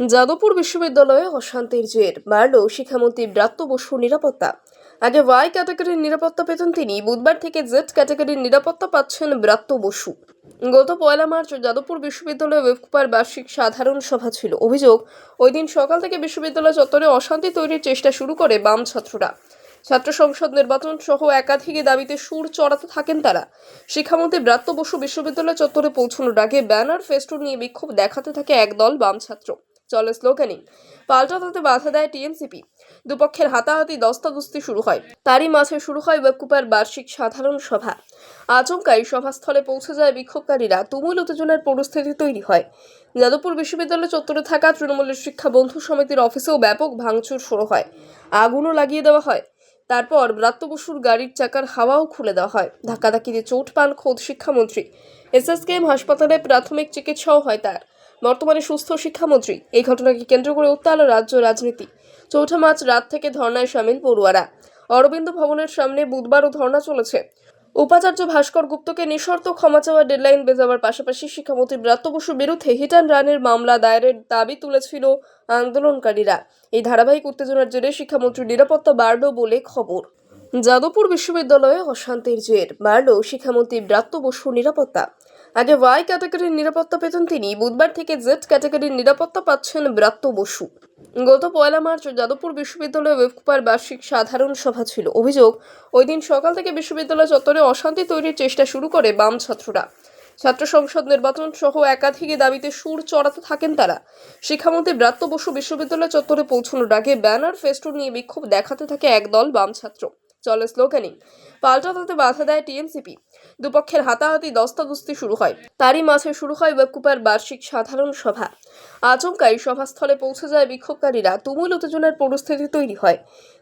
যাদবপুর বিশ্ববিদ্যালয়ে অশান্তির জের। বাড়ল শিক্ষামন্ত্রী ব্রাত্য বসুর নিরাপত্তা। আগে ওয়াই ক্যাটাগরির নিরাপত্তা পেতেন তিনি। বুধবার থেকে জেড ক্যাটাগরির নিরাপত্তা পাচ্ছেন ব্রাত্য বসু। গত পয়লা মার্চ যাদবপুর বিশ্ববিদ্যালয়ে ওয়েবকুপার বার্ষিক সাধারণ সভা ছিল। অভিযোগ, ওই দিন সকাল থেকে বিশ্ববিদ্যালয় চত্বরে অশান্তি তৈরির চেষ্টা শুরু করে বাম ছাত্ররা। ছাত্র সংসদ নির্বাচন সহ একাধিক দাবিতে সুর চড়াতে থাকেন তারা। শিক্ষামন্ত্রী ব্রাত্য বসু বিশ্ববিদ্যালয় চত্বরে পৌঁছানোর আগে ব্যানার, ফেস্টুন নিয়ে বিক্ষোভ দেখাতে থাকে একদল বাম ছাত্র। চলে স্লোগানিং। পাল্টা তাতে বাধা দেয় টিএমসিপি। দুপক্ষের হাতাহাতি দস্তাদস্তি শুরু হয়। তারই মাঝে শুরু হয় ওয়েবকুপার বার্ষিক সাধারণ সভা। আচমকাই সভাস্থলে পৌঁছে যায় বিক্ষোভকারীরা। তুমুল উত্তেজনার পরিস্থিতি তৈরি হয়। যাদবপুর বিশ্ববিদ্যালয় চত্বরে থাকা তৃণমূলের শিক্ষা বন্ধু সমিতির অফিসেও ব্যাপক ভাঙচুর শুরু হয়। আগুনও লাগিয়ে দেওয়া হয়। তারপর ব্রাত্য বসুর গাড়ির চাকার হাওয়াও খুলে দেওয়া হয়। ধাক্কাধাক্কিতে চোট পান খোদ শিক্ষামন্ত্রী। এসএসকেএম হাসপাতালে প্রাথমিক চিকিৎসাও হয় তার। বর্তমানে সুস্থ শিক্ষামন্ত্রী। এই ঘটনাকে কেন্দ্র করে উত্তাল রাজ্য রাজনীতি। চৌঠা মার্চ রাত থেকে ধর্নায় সামিল পড়ুয়ারা। অরবিন্দ ভবনের সামনে বুধবারও ধর্না চলেছে। উপাচার্য ভাস্কর গুপ্তকে নিঃশর্ত ক্ষমা চাওয়ার ডেডলাইন বেজাবার পাশাপাশি শিক্ষামন্ত্রী ব্রাত্য বসুর বিরুদ্ধে হিট অ্যান্ড রানের মামলা দায়েরের দাবি তুলেছিল আন্দোলনকারীরা। এই ধারাবাহিক উত্তেজনার জেরে শিক্ষামন্ত্রীর নিরাপত্তা বাড়ল বলে খবর। যাদবপুর বিশ্ববিদ্যালয়ে অশান্তির জের। বাড়ল শিক্ষামন্ত্রী ব্রাত্য বসুর নিরাপত্তা। আগে ওয়াই ক্যাটাগরির নিরাপত্তা পেতেন তিনি। বুধবার থেকে জেড ক্যাটাগরির নিরাপত্তা পাচ্ছেন ব্রাত্য বসু। গত পয়লা মার্চ যাদবপুর বিশ্ববিদ্যালয়ে ওয়েবকুপার বার্ষিক সাধারণ সভা ছিল। অভিযোগ, ওই দিন সকাল থেকে বিশ্ববিদ্যালয় চত্বরে অশান্তি তৈরির চেষ্টা শুরু করে বাম ছাত্ররা। ছাত্র সংসদ নির্বাচন সহ একাধিক দাবিতে সুর চড়াতে থাকেন তারা। শিক্ষামন্ত্রী ব্রাত্য বসু বিশ্ববিদ্যালয় চত্বরে পৌঁছানোর আগে ব্যানার, ফেস্টুন নিয়ে বিক্ষোভ দেখাতে থাকে একদল বাম ছাত্র। চলে স্লোগানিং। পাল্টা তাতে বাধা দেয় টিএমসিপি। দুপক্ষের হাতাহাতি দস্তাদস্তি শুরু হয়। তারই মাঝে শুরু হয় ওয়েবকুপার বার্ষিক সাধারণ সভা। আচমকাই সভাস্থলে পৌঁছে যায় বিক্ষোভকারীরা। তুমুল উত্তেজনার পরিস্থিতি তৈরি হয়।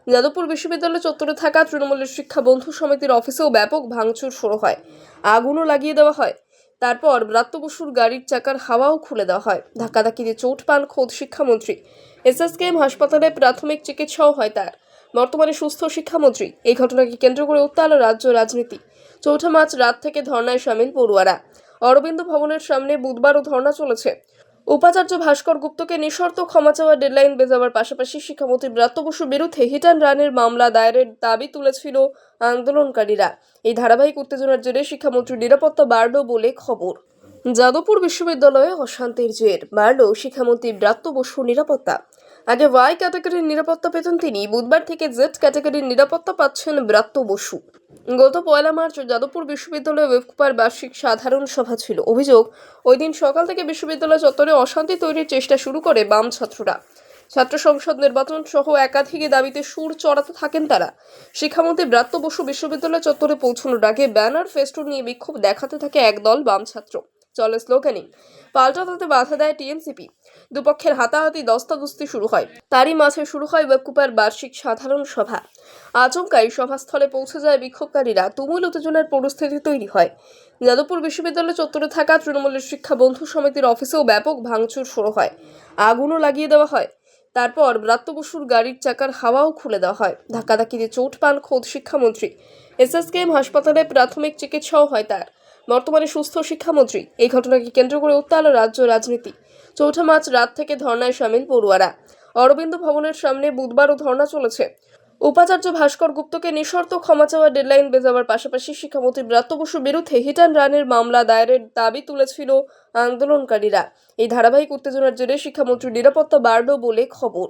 যাদবপুর বিশ্ববিদ্যালয় চত্বরে থাকা তৃণমূলের শিক্ষা বন্ধু সমিতির অফিসেও ব্যাপক ভাঙচুর শুরু হয়। আগুনও লাগিয়ে দেওয়া হয়। তারপর ব্রাত্য বসুর গাড়ির চাকার হাওয়াও খুলে দেওয়া হয়। ধাক্কাধাক্কিতে চোট পান খোদ শিক্ষামন্ত্রী। এস এস এসএসকেএম হাসপাতালে প্রাথমিক চিকিৎসাও হয় তার। বর্তমানে সুস্থ শিক্ষামন্ত্রী। এই ঘটনাকে কেন্দ্র করে উত্তাল রাজ্য রাজনীতি। চৌঠা মার্চ রাত থেকে ধর্নায় সামিল পড়ুয়ারা। অরবিন্দ ভবনের সামনে বুধবারও ধর্না চলেছে। উপাচার্য ভাস্কর গুপ্তকে নিঃশর্ত ক্ষমা চাওয়ার ডেডলাইন বেজাবার পাশাপাশি শিক্ষামন্ত্রী ব্রাত্য বসুর বিরুদ্ধে হিট অ্যান্ড রানের মামলা দায়েরের দাবি তুলেছিল আন্দোলনকারীরা। এই ধারাবাহিক উত্তেজনার জেরে শিক্ষামন্ত্রীর নিরাপত্তা বাড়ল বলে খবর। যাদবপুর বিশ্ববিদ্যালয়ে অশান্তির জের। বাড়ল শিক্ষামন্ত্রী ব্রাত্য বসুর নিরাপত্তা। আগে ওয়াই ক্যাটাগরির নিরাপত্তা পেতেন তিনি। বুধবার থেকে জেড ক্যাটাগরির নিরাপত্তা পাচ্ছেন ব্রাত্য বসু। গত পয়লা মার্চ যাদবপুর বিশ্ববিদ্যালয়ে ওয়েবকুপার বার্ষিক সাধারণ সভা ছিল। অভিযোগ, ওই দিন সকাল থেকে বিশ্ববিদ্যালয় চত্বরে অশান্তি তৈরির চেষ্টা শুরু করে বাম ছাত্ররা। ছাত্র সংসদ নির্বাচন সহ একাধিক দাবিতে সুর চড়াতে থাকেন তারা। শিক্ষামন্ত্রী ব্রাত্য বসু বিশ্ববিদ্যালয় চত্বরে পৌঁছানোর আগে ব্যানার, ফেস্টুন নিয়ে বিক্ষোভ দেখাতে থাকে একদল বাম ছাত্র। চলে স্লোগানিং। পাল্টা তাতে বাধা দেয় টিএমসিপি। দুপক্ষের হাতাহাতি দস্তাদস্তি শুরু হয়। তারই মাঝে শুরু হয় ওয়েবকুপার বার্ষিক সাধারণ সভা। আচমকাই সভাস্থলে পৌঁছে যায় বিক্ষোভকারীরা। তুমুল উত্তেজনার পরিস্থিতি তৈরি হয়। যাদবপুর বিশ্ববিদ্যালয় চত্বরে থাকা তৃণমূলের শিক্ষা বন্ধু সমিতির অফিসেও ব্যাপক ভাঙচুর শুরু হয়। আগুনও লাগিয়ে দেওয়া হয়। তারপর ব্রাত্য বসুর গাড়ির চাকার হাওয়াও খুলে দেওয়া হয়। ধাক্কাধাক্কিতে চোট পান খোদ শিক্ষামন্ত্রী। এসএসকেএম হাসপাতালে প্রাথমিক চিকিৎসাও হয় তার। বর্তমানে সুস্থ শিক্ষামন্ত্রী। এই ঘটনাকে কেন্দ্র করে উত্তাল রাজ্য রাজনীতি। চৌঠা মার্চ রাত থেকে ধর্নায় সামিল পড়ুয়ারা। অরবিন্দ ভবনের সামনে বুধবারও ধর্না চলেছে। উপাচার্য ভাস্কর গুপ্তকে নিঃশর্ত ক্ষমা চাওয়ার ডেডলাইন বেজাবার পাশাপাশি শিক্ষামন্ত্রী ব্রাত্য বসুর বিরুদ্ধে হিট অ্যান্ড রানের মামলা দায়েরের দাবি তুলেছিল আন্দোলনকারীরা। এই ধারাবাহিক উত্তেজনার জেরে শিক্ষামন্ত্রীর নিরাপত্তা বাড়ল বলে খবর।